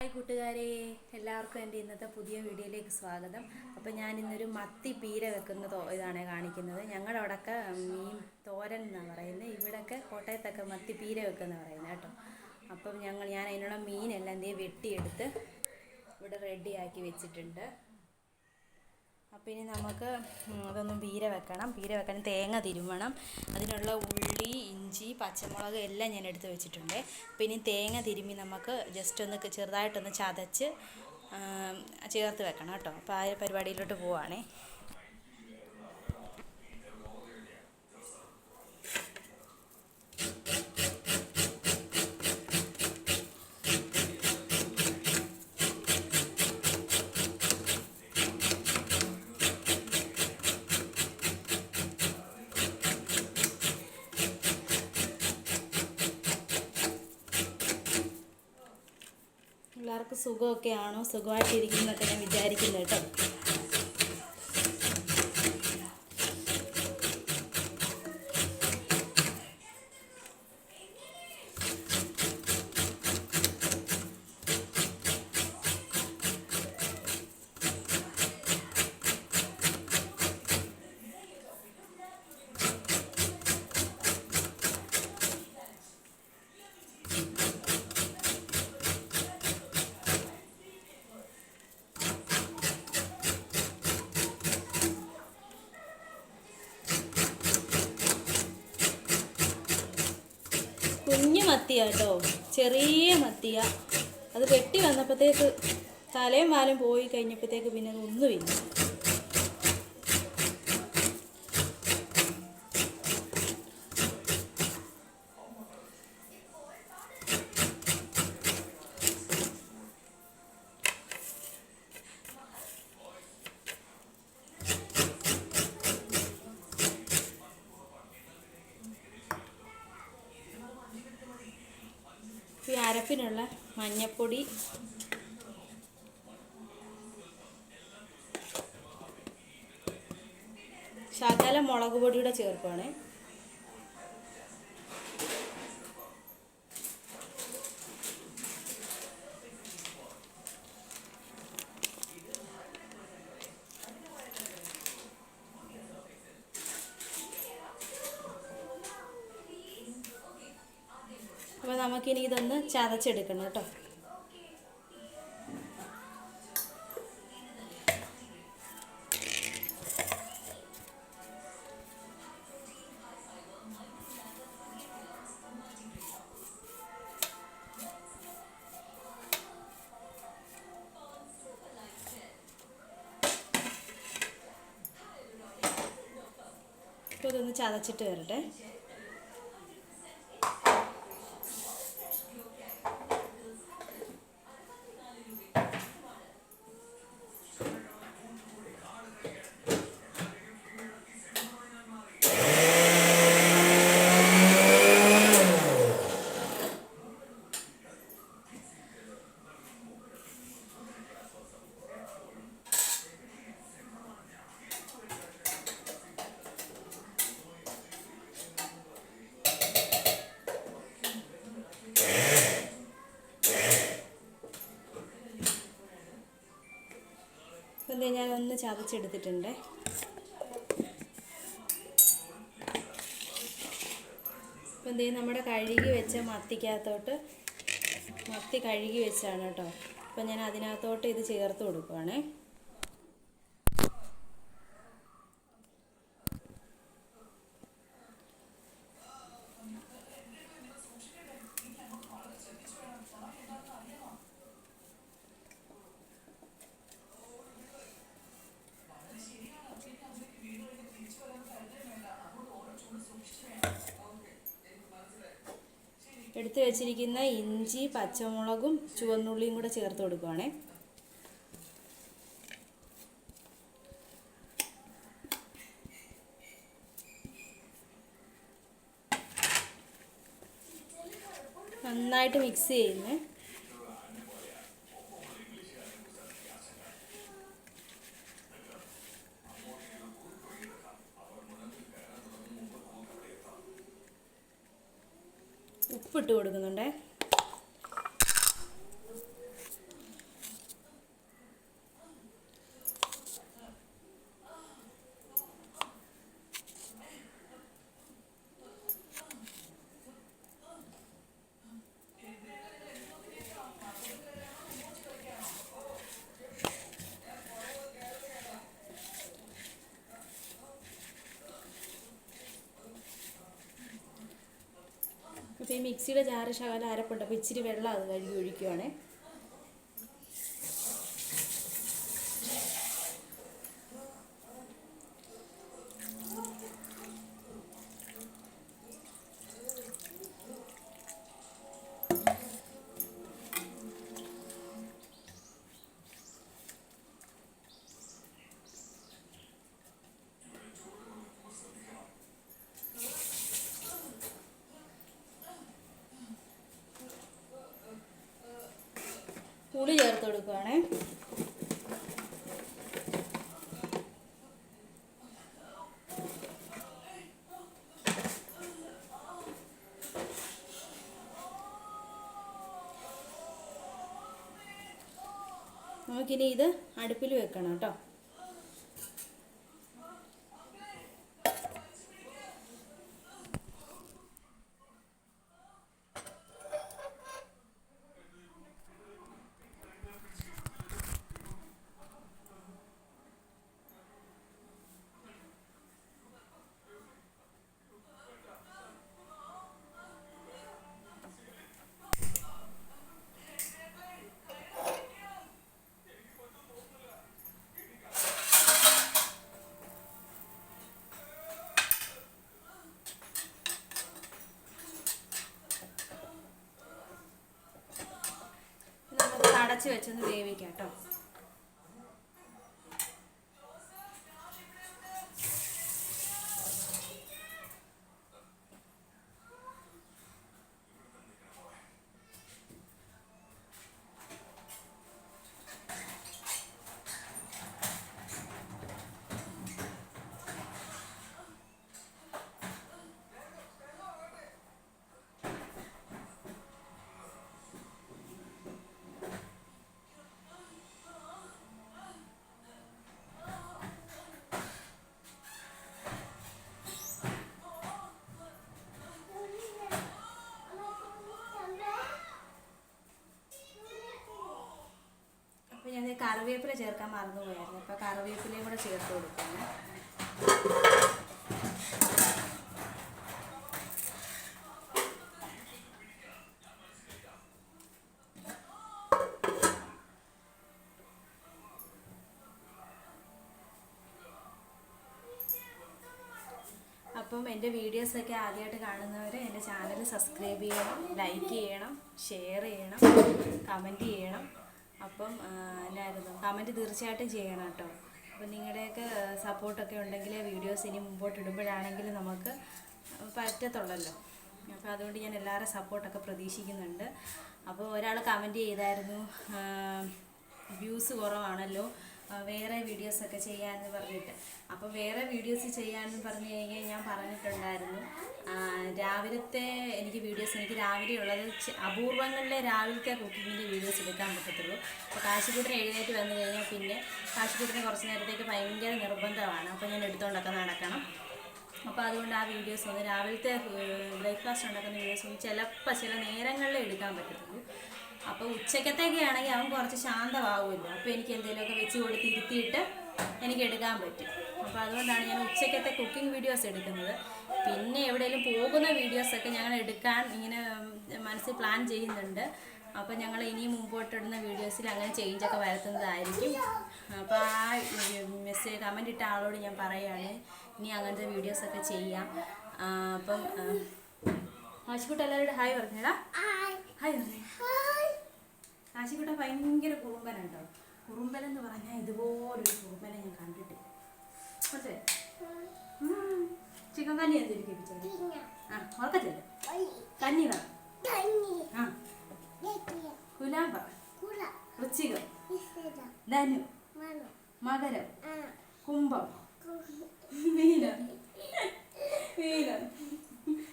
Hi കൂട്ടുകാരെ എല്ലാവർക്കും എന്റെ ഇന്നത്തെ പുതിയ വീഡിയോയിലേക്ക് സ്വാഗതം. അപ്പോൾ ഞാൻ ഇന്നൊരു മത്തി പീര വെക്കുന്ന ഇതാണ് കാണിക്കുന്നത്. ഞങ്ങളുടെ അവിടെയൊക്കെ മീൻ തോരൻ എന്നാണ് പറയുന്നത്. ഇവിടെയൊക്കെ കോട്ടയത്തൊക്കെ മത്തി പീര വെക്കുന്ന പറയുന്നത് കേട്ടോ. അപ്പം ഞങ്ങൾ ഞാൻ അതിനുള്ള മീനെല്ലാം എന്തേ വെട്ടിയെടുത്ത് ഇവിടെ റെഡിയാക്കി വെച്ചിട്ടുണ്ട്. അപ്പോൾ ഇനി നമുക്ക് അതൊന്നും പീര വെക്കണം. പീര വെക്കാൻ തേങ്ങ തിരുമണം അതിനുള്ള ഉള്ളി ഇഞ്ചി പച്ചമുളക് എല്ലാം ഞാൻ എടുത്ത് വെച്ചിട്ടുണ്ട്. ഇനി തേങ്ങ തിരുമ്മി നമുക്ക് ജസ്റ്റ് ഒന്ന് ചെറുതായിട്ടൊന്ന് ചതച്ച് ചേർത്ത് വെക്കണം കേട്ടോ. അപ്പോൾ ആ പരിപാടിയിലോട്ട് പോവാണേ. എല്ലാവർക്കും സുഖമൊക്കെ ആണോ സുഖമായിട്ടിരിക്കുന്നൊക്കെ ഞാൻ വിചാരിക്കുന്നു കേട്ടോ. കുഞ്ഞു മത്തിയ കേട്ടോ. ചെറിയ മത്തിയ. അത് വെട്ടി വന്നപ്പോഴത്തേക്ക് തലയും വാലും പോയി കഴിഞ്ഞപ്പോഴത്തേക്ക് പിന്നെ അത് അരപ്പിനുള്ള മഞ്ഞപ്പൊടി. ശകല മുളക് പൊടിയുടെ ചേർക്കുവാണേ നമുക്കിനി ഇതൊന്ന് ചതച്ചെടുക്കണം കേട്ടോ. ഇതൊന്ന് ചതച്ചിട്ട് വരട്ടെ. അപ്പോൾ ഞാനൊന്ന് ചതച്ചെടുത്തിട്ടുണ്ട്. അപ്പം എന്തേ നമ്മുടെ കഴുകി വെച്ച മത്തിക്കകത്തോട്ട് മത്തി കഴുകി വെച്ചാണ് കേട്ടോ. അപ്പം ഞാൻ അതിനകത്തോട്ട് ഇത് ചേർത്ത് കൊടുക്കുവാണേ. എടുത്ത് വെച്ചിരിക്കുന്ന ഇഞ്ചി പച്ചമുളകും ചുവന്നുള്ളിയും കൂടെ ചേർത്ത് കൊടുക്കുവാണേ. നന്നായിട്ട് മിക്സ് ചെയ്യുന്നേ. മിക്സിയുടെ ജാറ് ശകല അരപ്പുണ്ട്. അപ്പോൾ ഇച്ചിരി വെള്ളം അത് കഴുകി ഒഴിക്കുവാണേ. പുളി കൊടുക്കുവാണേ. നമുക്കിനി ഇത് അടുപ്പിൽ വെക്കണം കേട്ടോ. അടച്ച് വെച്ചൊന്ന് വേവിക്കാം കേട്ടോ. കറിവേപ്പില ചേർക്കാൻ മറന്നു പോയായിരുന്നു അപ്പോൾ കറിവേപ്പിലയും കൂടെ ചേർത്ത് കൊടുക്കുകയാണ് അപ്പം എന്റെ വീഡിയോസൊക്കെ ആദ്യമായിട്ട് കാണുന്നവർ എന്റെ ചാനൽ സബ്സ്ക്രൈബ് ചെയ്യണം ലൈക്ക് ചെയ്യണം ഷെയർ ചെയ്യണം കമന്റ് ചെയ്യണം. അപ്പം എന്നായിരുന്നു കമന്റ് തീർച്ചയായിട്ടും ചെയ്യണം കേട്ടോ. അപ്പം നിങ്ങളുടെയൊക്കെ സപ്പോർട്ടൊക്കെ ഉണ്ടെങ്കിൽ വീഡിയോസ് ഇനി മുമ്പോട്ട് ഇടുമ്പോഴാണെങ്കിൽ നമുക്ക് പറ്റത്തുള്ളല്ലോ. അപ്പോൾ അതുകൊണ്ട് ഞാൻ എല്ലാവരുടെ സപ്പോർട്ടൊക്കെ പ്രതീക്ഷിക്കുന്നുണ്ട്. അപ്പോൾ ഒരാൾ കമന്റ് ചെയ്തായിരുന്നു വ്യൂസ് കുറവാണല്ലോ. വേറെ വീഡിയോസൊക്കെ ചെയ്യാമെന്ന് പറഞ്ഞിട്ട്. അപ്പോൾ വേറെ വീഡിയോസ് ചെയ്യാമെന്ന് പറഞ്ഞു കഴിഞ്ഞാൽ ഞാൻ പറഞ്ഞിട്ടുണ്ടായിരുന്നു. രാവിലത്തെ എനിക്ക് വീഡിയോസ് എനിക്ക് രാവിലെ ഉള്ളത് അപൂർവങ്ങളിലെ രാവിലത്തെ കുക്കിങ്ങിന്റെ വീഡിയോസ് എടുക്കാൻ പറ്റത്തുള്ളൂ. അപ്പോൾ കാശിക്കൂട്ടിന് എഴുന്നേറ്റ് വന്നു കഴിഞ്ഞാൽ പിന്നെ കാശിക്കൂട്ടിന് കുറച്ച് നേരത്തേക്ക് ഭയങ്കര നിർബന്ധമാണ്. അപ്പോൾ ഞാൻ എടുത്തുകൊണ്ടൊക്കെ നടക്കണം. അപ്പോൾ അതുകൊണ്ട് ആ വീഡിയോസ് ഒന്ന് രാവിലത്തെ ബ്രേക്ക്ഫാസ്റ്റ് ഉണ്ടാക്കുന്ന വീഡിയോസ് ഒന്ന് ചിലപ്പോൾ ചില നേരങ്ങളിലേ എടുക്കാൻ പറ്റത്തുള്ളൂ. അപ്പോൾ ഉച്ചക്കത്തേക്ക് ആണെങ്കിൽ അവൻ കുറച്ച് ശാന്തമാവുമല്ലോ. അപ്പോൾ എനിക്ക് എന്തെങ്കിലുമൊക്കെ വെച്ച് കൊടുത്ത് ഇരുത്തിയിട്ട് എനിക്ക് എടുക്കാൻ പറ്റും. അപ്പോൾ അതുകൊണ്ടാണ് ഞാൻ ഉച്ചക്കത്തെ കുക്കിംഗ് വീഡിയോസ് എടുക്കുന്നത്. പിന്നെ എവിടെയെങ്കിലും പോകുന്ന വീഡിയോസൊക്കെ ഞങ്ങൾ എടുക്കാൻ ഇങ്ങനെ മനസ്സിൽ പ്ലാൻ ചെയ്യുന്നുണ്ട്. അപ്പോൾ ഞങ്ങൾ ഇനി മുമ്പോട്ടിടുന്ന വീഡിയോസിൽ അങ്ങനെ ചേഞ്ച് ഒക്കെ വരുത്തുന്നതായിരിക്കും. അപ്പോൾ ആ മെസ്സേജ് കമന്റ് ഇട്ട ആളോട് ഞാൻ പറയുകയാണ് ഇനി അങ്ങനത്തെ വീഡിയോസൊക്കെ ചെയ്യാം. അപ്പം ആശുപത്രി എല്ലാവരോടും ഹായ് പറഞ്ഞേടാ. ഹായ് പറഞ്ഞേ ആശിക്കുട്ട ഭയങ്കര കുറുമ്പനുണ്ടോ കുറുമ്പൻ എന്ന് പറഞ്ഞാൽ ഇതുപോലൊരു കുറുമ്പനെ ഞാൻ കണ്ടിട്ടില്ല അതെ ചിക്കൻ കഞ്ഞി എന്തിരിക്കും ആ ഉറക്കത്തില്ല? കഞ്ഞി വേണം. ആ. കുലാമ്പ. വൃശ്ചികം. ധനു. മകരം. കുംഭം. മീനം. മീനം.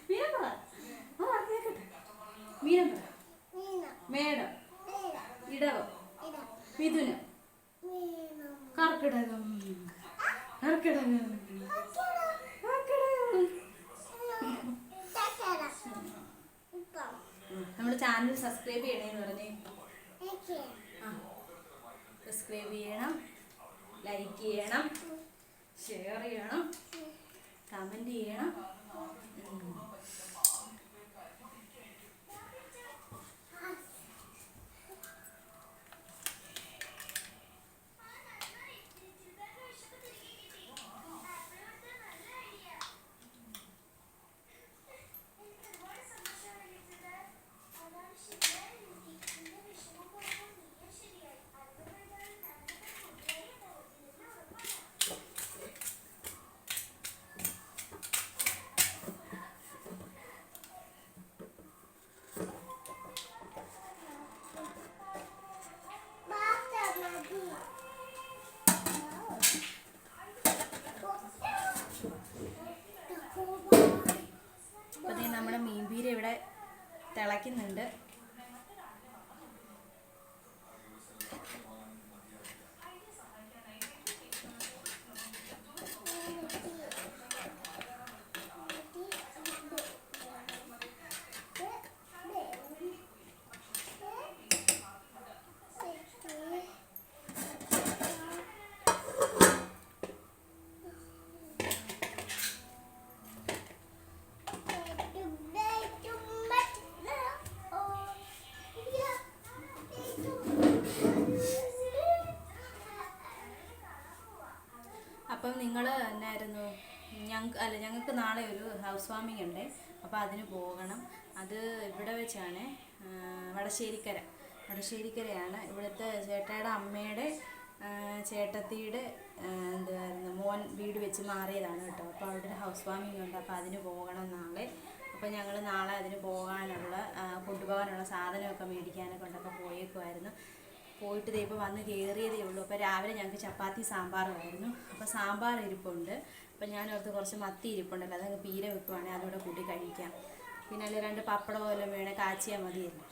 മീനം പറ മീനം. പറ മേടം. ഇടവം. മിഥുനം. കർക്കിടകം. കർക്കിടകം. നമ്മുടെ ചാനൽ സബ്സ്ക്രൈബ് ചെയ്യണേന്ന് പറഞ്ഞേ. സബ്സ്ക്രൈബ് ചെയ്യണം. ലൈക്ക് ചെയ്യണം. ഷെയർ ചെയ്യണം. കമന്റ് ചെയ്യണം. തിളയ്ക്കുന്നുണ്ട് നിങ്ങൾ എന്നായിരുന്നു? ഞങ്ങൾക്ക് അല്ല ഞങ്ങൾക്ക് നാളെ ഒരു ഹൗസ് വാമിംഗ് ഉണ്ട്. അപ്പോൾ അതിന് പോകണം. അത് ഇവിടെ വെച്ചാണ് വടശ്ശേരിക്കര. വടശ്ശേരിക്കരയാണ്. ഇവിടുത്തെ ചേട്ടയുടെ അമ്മയുടെ ചേട്ടത്തിയുടെ എന്തായിരുന്നു മോൻ വീട് വെച്ച് മാറിയതാണ് കേട്ടോ. അപ്പോൾ അവിടെ ഒരു ഹൗസ് വാമിംഗ് ഉണ്ട്. അപ്പോൾ അതിന് പോകണം നാളെ. അപ്പോൾ ഞങ്ങൾ നാളെ അതിന് പോകാനുള്ള കൊണ്ടുപോകാനുള്ള സാധനമൊക്കെ മേടിക്കാനൊക്കെ ഉണ്ടപ്പോൾ പോയേക്കുമായിരുന്നു പോയിട്ട് ദൈവം വന്ന് കയറിയതേ ഉള്ളൂ. അപ്പോൾ രാവിലെ ഞങ്ങൾക്ക് ചപ്പാത്തി സാമ്പാറുമായിരുന്നു അപ്പോൾ സാമ്പാർ ഇരിപ്പുണ്ട്. അപ്പോൾ ഞാൻ ഓർത്ത് കുറച്ച് മത്തി ഇരിപ്പുണ്ടല്ലോ. അതങ്ങ് പീര വെക്കുവാണെങ്കിൽ അതുകൂടെ കൂട്ടി കഴിക്കാം. പിന്നെ അതിൽ രണ്ട് പപ്പടം പോലും വേണേൽ കാച്ചിയാൽ മതിയല്ലോ.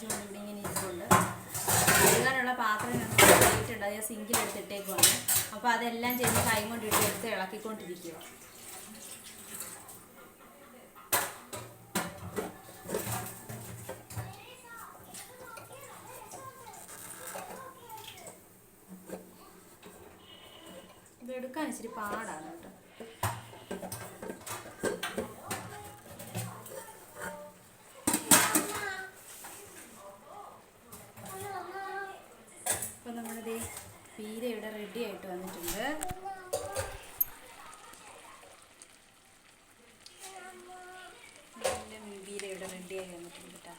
കാണിച്ചുകൊണ്ട് ഇവിടെ ഇങ്ങനെ ഇരിപ്പുണ്ട്. കഴുകാനുള്ള പാത്രം ഞങ്ങൾക്ക് അത് ഞാൻ സിങ്കിലെടുത്തിട്ടേക്കുവാണ് അപ്പോൾ അതെല്ലാം ചെയ്ത് കൈ കൊണ്ടിട്ട് എടുത്ത് ഇളക്കിക്കൊണ്ടിരിക്കുക ഇത് എടുക്കാൻ ഇച്ചിരി പാടാണ് കേട്ടോ അപ്പോൾ നമ്മളിത് പീര ഇവിടെ റെഡി ആയിട്ട് വന്നിട്ടുണ്ട് നല്ല മീൻപീര ഇവിടെ റെഡി ആയി വന്നിട്ടുണ്ട് കേട്ടോ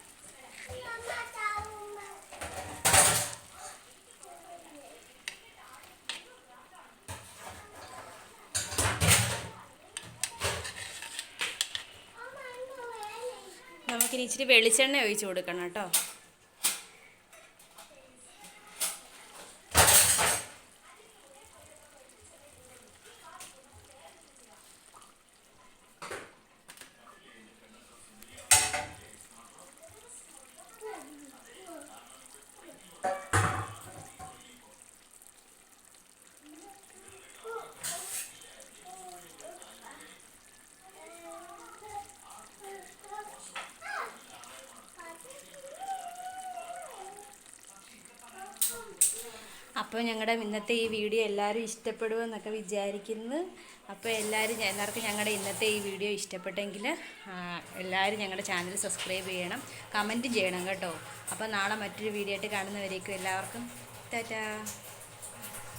നമുക്കിനി ഇച്ചിരി വെളിച്ചെണ്ണ ഒഴിച്ച് കൊടുക്കണം കേട്ടോ. അപ്പോൾ ഞങ്ങളുടെ ഇന്നത്തെ ഈ വീഡിയോ എല്ലാവരും ഇഷ്ടപ്പെടുമെന്നൊക്കെ വിചാരിക്കുന്നു. അപ്പോൾ എല്ലാവരും എല്ലാവർക്കും ഞങ്ങളുടെ ഇന്നത്തെ ഈ വീഡിയോ ഇഷ്ടപ്പെട്ടെങ്കിൽ എല്ലാവരും ഞങ്ങളുടെ ചാനൽ സബ്സ്ക്രൈബ് ചെയ്യണം കമന്റും ചെയ്യണം കേട്ടോ. അപ്പോൾ നാളെ മറ്റൊരു വീഡിയോ ആയിട്ട് കാണുന്നവരേക്കും എല്ലാവർക്കും ടാറ്റാ.